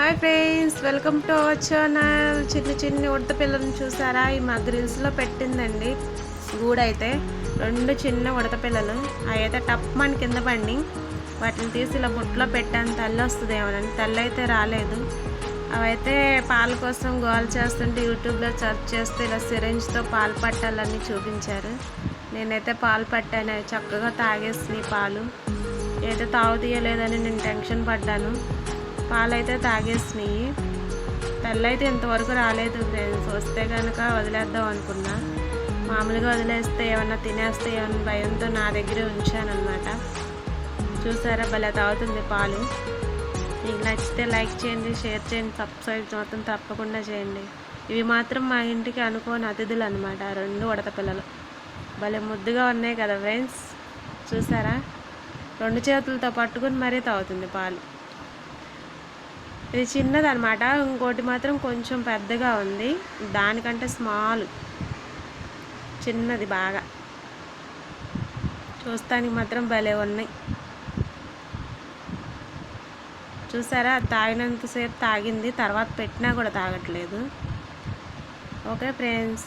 Hi friends welcome to our channel. చిన్న చిన్ని ఉడత పిల్లలను చూసారా? ఈ మా గ్రిల్స్లో పెట్టిందండి. గూడైతే రెండు చిన్న ఉడత పిల్లలు. అవి అయితే టప్మని కింద పండి వాటిని తీసి ఇలా బుట్టలో పెట్టాను. తల్లి వస్తుంది ఏమోనని. తల్లి అయితే రాలేదు. అవైతే పాల కోసం గోల్ చేస్తుంటే యూట్యూబ్లో సెర్చ్ చేస్తే ఇలా సిరంజ్తో పాలు పట్టాలని చూపించారు. నేనైతే పాలు పట్టాను. చక్కగా తాగేసినాయి పాలు. అయితే తాగుతీయలేదని నేను టెన్షన్ పడ్డాను. పాలైతే తాగేసినాయి. తల్లి ఇంతవరకు రాలేదు ఫ్రెండ్స్. వస్తే కనుక వదిలేద్దాం అనుకున్నా. మామూలుగా వదిలేస్తే ఏమన్నా తినేస్తే ఏమన్నా భయంతో నా దగ్గరే ఉంచానమాట చూసారా భలే తాగుతుంది పాలు. మీకు నచ్చితే లైక్ చేయండి షేర్ చేయండి సబ్స్క్రైబ్ మాత్రం తప్పకుండా చేయండి. ఇవి మాత్రం మా ఇంటికి అనుకోని అతిథులు అనమాట రెండు ఉడత పిల్లలు. భలే ముద్దుగా ఉన్నాయి కదా ఫ్రెండ్స్. చూసారా? రెండు చేతులతో పట్టుకుని మరీ తాగుతుంది పాలు. ఇది చిన్నదనమాట ఇంకోటి మాత్రం కొంచెం పెద్దగా ఉంది. దానికంటే స్మాల్. చిన్నది బాగా. చూస్తానికి మాత్రం భలే ఉన్నాయి. చూసారా? తాగినంతసేపు తాగింది. తర్వాత పెట్టినా కూడా తాగట్లేదు. Okay friends.